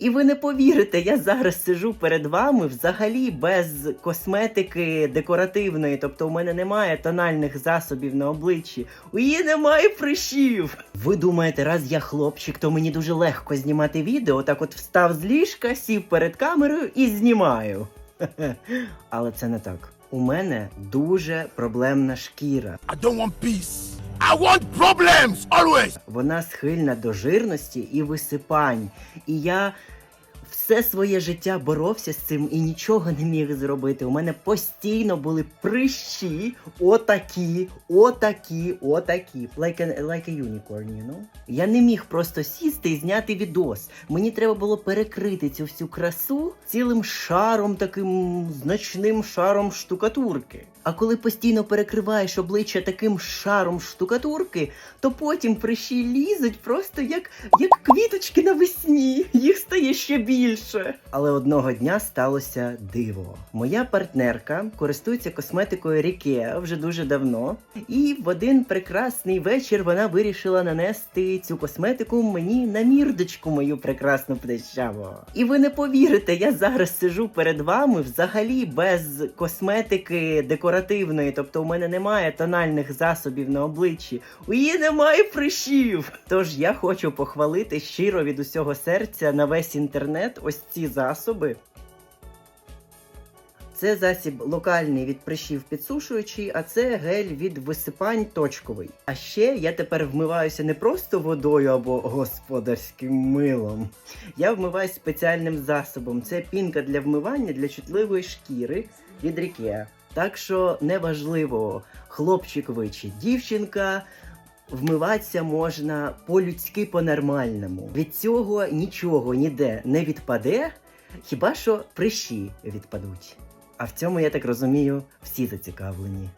І ви не повірите, я зараз сижу перед вами взагалі без косметики декоративної. Тобто у мене немає тональних засобів на обличчі. У її немає прищів. Ви думаєте, раз я хлопчик, то мені дуже легко знімати відео. Так от встав з ліжка, сів перед камерою і знімаю. Але це не так. У мене дуже проблемна шкіра. I don't want peace. I want problems always. Вона схильна до жирності і висипань. І я все своє життя боровся з цим і нічого не міг зробити. У мене постійно були прищі, отакі, отакі, отакі. Like a, like a unicorn, you know? Я не міг просто сісти і зняти відос. Мені треба було перекрити цю всю красу цілим шаром, таким значним шаром штукатурки. А коли постійно перекриваєш обличчя таким шаром штукатурки, то потім прищі лізуть просто як, як квіточки навесні. Їх стає ще більше. Але одного дня сталося диво. Моя партнерка користується косметикою Ріке вже дуже давно, і в один прекрасний вечір вона вирішила нанести цю косметику мені на мірдочку мою прекрасну плещаву. І ви не повірите, я зараз сижу перед вами взагалі без косметики декоративної, тобто у мене немає тональних засобів на обличчі, у її немає прищів. Тож я хочу похвалити щиро від усього серця на весь інтернет ось ці засоби. Це засіб локальний від прищів підсушуючий, а це гель від висипань точковий. А ще я тепер вмиваюся не просто водою або господарським милом. Я вмиваюся спеціальним засобом. Це пінка для вмивання для чутливої шкіри від Ріке. Так що неважливо, хлопчик ви чи дівчинка. Вмиватися можна по-людськи по-нормальному. Від цього нічого ніде не відпаде, хіба що прищі відпадуть. А в цьому, я так розумію, всі зацікавлені.